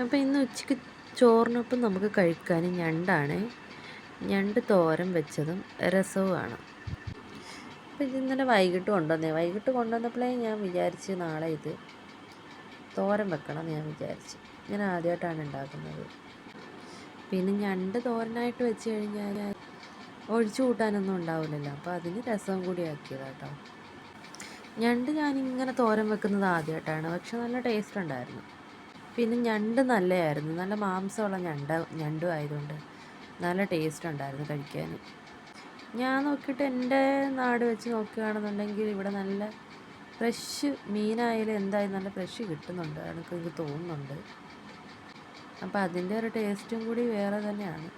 അപ്പോൾ ഇന്ന് ഉച്ചയ്ക്ക് ചോറിനൊപ്പം നമുക്ക് കഴിക്കാൻ ഞണ്ടാണ്. ഞണ്ട് തോരൻ വെച്ചതും രസവുമാണ്. അപ്പോൾ ഇത് ഇന്നലെ വൈകിട്ട് കൊണ്ടുവന്നേ. വൈകിട്ട് കൊണ്ടുവന്നപ്പോഴേ ഞാൻ വിചാരിച്ച് നാളെ ഇത് തോരൻ വെക്കണം ഞാൻ വിചാരിച്ച്. ഞാൻ ആദ്യമായിട്ടാണ് ഉണ്ടാക്കുന്നത്. പിന്നെ ഞണ്ട് തോരനായിട്ട് വെച്ച് കഴിഞ്ഞാൽ ഒഴിച്ചു കൂട്ടാനൊന്നും ഉണ്ടാവില്ലല്ലോ. അപ്പോൾ അതിന് രസം കൂടി ആക്കിയതാട്ടോ. ഞണ്ട് ഞാനിങ്ങനെ തോരൻ വെക്കുന്നത് ആദ്യമായിട്ടാണ്. പക്ഷെ നല്ല ടേസ്റ്റ് ഉണ്ടായിരുന്നു. പിന്നെ ഞണ്ട് നല്ലതായിരുന്നു നല്ല മാംസമുള്ള ഞണ്ട ഞണ്ടും ആയതുകൊണ്ട് നല്ല ടേസ്റ്റ് ഉണ്ടായിരുന്നു കഴിക്കാൻ. ഞാൻ നോക്കിയിട്ട് എന്റെ നാട് വെച്ച് നോക്കുകയാണെന്നുണ്ടെങ്കിൽ ഇവിടെ നല്ല ഫ്രഷ് മീനായാലും എന്തായാലും നല്ല ഫ്രഷ് കിട്ടുന്നുണ്ട്. എനിക്ക് തോന്നുന്നുണ്ട്. അപ്പോൾ അതിന്റെ ഒരു ടേസ്റ്റും കൂടി വേറെ തന്നെയാണ്.